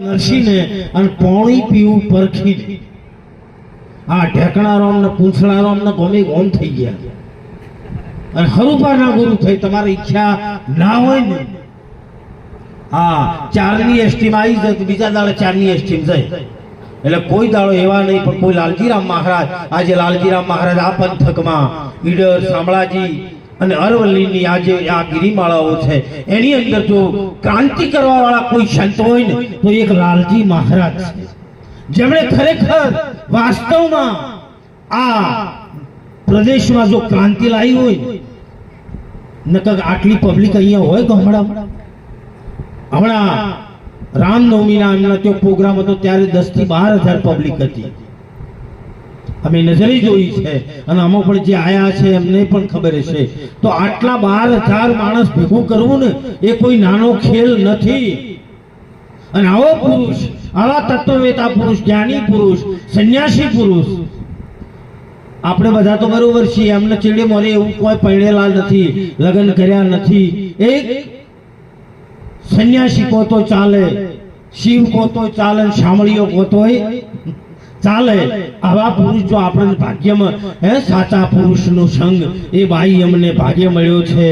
નરસીને અને પોણી પીવું પરખીને. આ ઢેકણારામ ને પૂંછડારામ ને ગમે ગોમ થઈ ગયા. અને હરુપાના ગુરુ થઈ, તમારી ઈચ્છા ના હોય ને. હા, ચારની એસટીમ આવી જાય તો બીજા દાડે ચારની એસટીમ જાય. એટલે કોઈ દાડો એવા નહીં, પણ કોઈ લાલજીરામ મહારાજ, આજે લાલજીરામ મહારાજ આ પંથકમાં, ઈડર, શામળાજી અને અરવલ્લીની આજે આ ગિરિમાળાઓ છે, એની અંદર જો ક્રાંતિ કરવા વાળા કોઈ સંત હોય ને, તો એક લાલજી મહારાજ છે. જેમણે ખરેખર વાસ્તવમાં આ પ્રદેશમાં જો ક્રાંતિ લાવી હોય નકર આટલી પબ્લિક અહીંયા હોય ગામડામાં હમણાં? રામનવમીના એમના ત્યાં પ્રોગ્રામ હતો, ત્યારે દસથી બાર હજાર પબ્લિક હતી. અમે નજરે જોઈ છે. અને આમાં પણ જે આયા છે એમને પણ ખબર છે. તો આટલા બાર હજાર માણસ ભેગું કરવું ને એ કોઈ નાનો ખેલ નથી. અને આવો પુરુષ, આવા તત્વવેતા પુરુષ, જ્ઞાની પુરુષ, સંન્યાસી પુરુષ, આપણે બધા તો બરોબર છીએ. એમને ચીડે મોરે એવું કોઈ પરણેલા નથી, લગ્ન કર્યા નથી. એક સંન્યાસી કહો તો ચાલે, શિવ કોતો ચાલે, શામળીઓ કહો તોય ચાલે. આવા પુરુષ જો આપણને ભાગ્યમાં હે સાચા પુરુષનો સંગ એ ભાઈ અમને ભાગ્ય મળ્યો છે.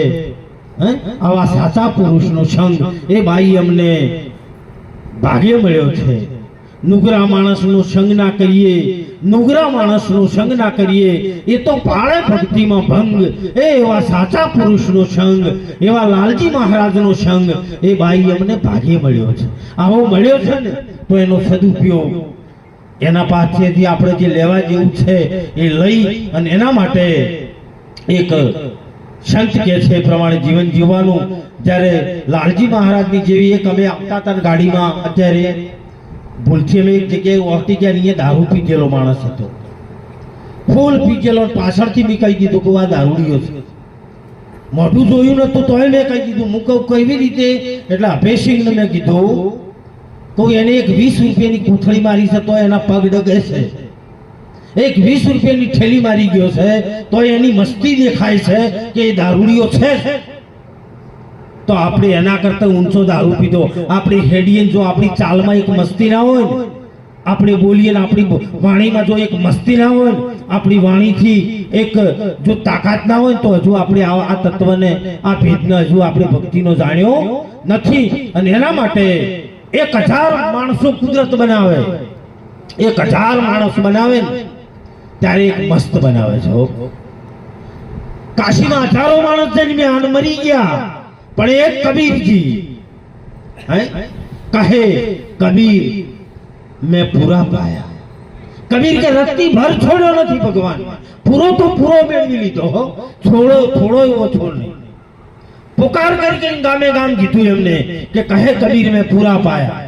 હે આવા સાચા પુરુષનો સંગ એ ભાઈ અમને ભાગ્ય મળ્યો છે. નુગરા માણસનો સંગ ના કરીએ નુગરા માણસનો સંગ ના કરીએ એ તો પાળે ભક્તિમાં ભંગ. એ એવા સાચા પુરુષનો સંગ એવા લાલજી મહારાજનો સંગ એ ભાઈ અમને ભાગ્ય મળ્યો છે. આવો મળ્યો છે ને તો એનો સદુપયોગ એના પાસેથી આપણે જે લેવા જેવું છે એ લઈ અને એના માટે એક સંત કે છે પ્રમાણે જીવન જીવવાનું. જ્યારે લાલજી મહારાજની જેવી એક અમે આવતા હતા ગાડીમાં, અત્યારે ભૂલથી અમે એક જગ્યાએ ઓળખી ગયા અહીંયા દારૂ પીધેલો માણસ હતો. ફૂલ પીધેલો પાછળથી મેં કહી દીધું કે આ દારૂડીઓ છે. મોઢું જોયું નતું તોય મેં કહી દીધું. હું કહું, કેવી રીતે? એટલે અભયસિંહને મેં કીધું કહું એને એક વીસ રૂપિયાની કૂથળી મારી છે તો એના પગ ડગે છે. એક વીસ રૂપિયાની ઠેલી મારી ગયો છે તો એની મસ્તી દેખાય છે કે એ દારૂડીઓ છે. તો આપણે એના કરતા ઊંચો દારૂ પીધો. આપણી હેડીએ જો આપણી ચાલમાં એક મસ્તી ના હોય આપણે બોલીએ ને આપણી વાણીમાં જો એક મસ્તી ના હોય ને, આપણી વાણીથી એક જો તાકાત ના હોય તો હજુ આપણે આ તત્વને, આ ભેદને હજુ આપણે ભક્તિનો જાણ્યો નથી. અને એના માટે એક હજાર માણસો કુદરત બનાવે. એક હજાર માણસ બનાવે ત્યારે એક મસ્ત બનાવે છે. કાશીમાં હજારો માણસ જન્મ્યા અને મરી ગયા. પણ એક કબીરજી કહે, કબીર, મેં પૂરા પાયા. કબીર કે, રત્તી ભર છોડ્યો નથી ભગવાન. પૂરો તો પૂરો મેળવી લીધો થોડો થોડો એવો છોડ નહીં. પુકાર કરીને ગામે ગામ કીધું એમને કે કહે કબીર મેં પૂરા પાયા.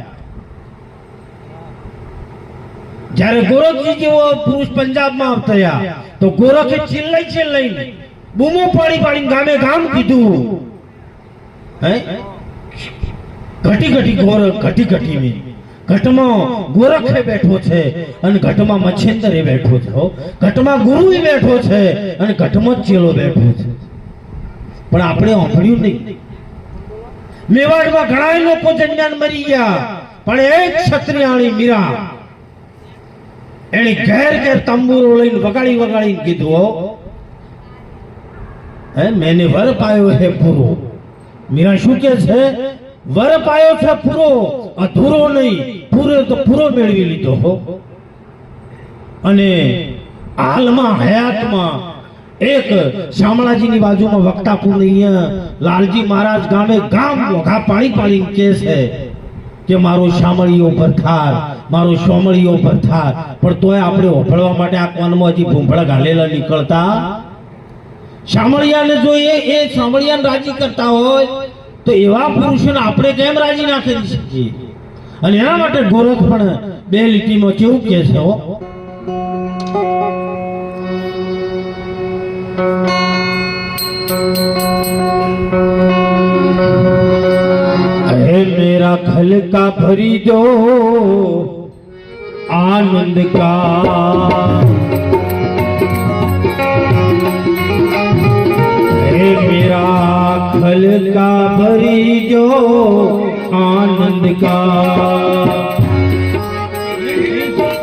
જ્યારે ગોરખજી જેવો પુરુષ પંજાબમાં થયા તો ગોરખે ચિલ્લાઈ ચિલ્લાઈ બૂમો પાડી પાડી ગામે ગામ કીધું. હે? ઘટી ઘટી ગોરખ ઘટી ઘટી મી. ઘટમાં ગોરખે બેઠો છે અને ઘટમાં મચ્છેન્દરે બેઠો છે. ઘટમાં ગુરુ બેઠો છે અને ઘટમાં ચેલો બેઠો છે. પણ આપણે સાંભળ્યું નહીં. મેવાડમાં ઘણા લોકો જન્મ્યા મરી ગયા, પણ એક ક્ષત્રિયાણી મીરા. એણે ઘેર ઘેર તંબુરો લઈને વગાડી વગાડીને કીધું, હે મેને વર પાયો હે પૂરો. મીરા શું કે છે? વર પાયો છે પૂરો, અધૂરો નહીં, પૂરો તો પૂરો મેળવી લીધો અને હાલમાં હયાતમાં એક શામળાજીની બાજુમાં વક્તાપુર અહીંયા લાલજી મહારાજ ગામે ગામ મોઘા પાણી પાણી કે છે કે મારો શામળીઓ ભરથાર મારો સોમળીઓ ભરથાર પણ તોય આપણે ઓફળવા માટે આ કોનમાં હજી ભૂંભળા ઘાલેલા નીકળતા શામળિયાને જો એ એ શામળિયાને રાજી કરતા હોય તો એવા પુરુષોને આપણે કેમ રાજી ના કરી શકીએ? અને એના માટે ગોરખ પણ બે લીટીમાં કેવું કે છે मेरा खल का भरी दो आनंद का है मेरा खल का भरी जो आनंद का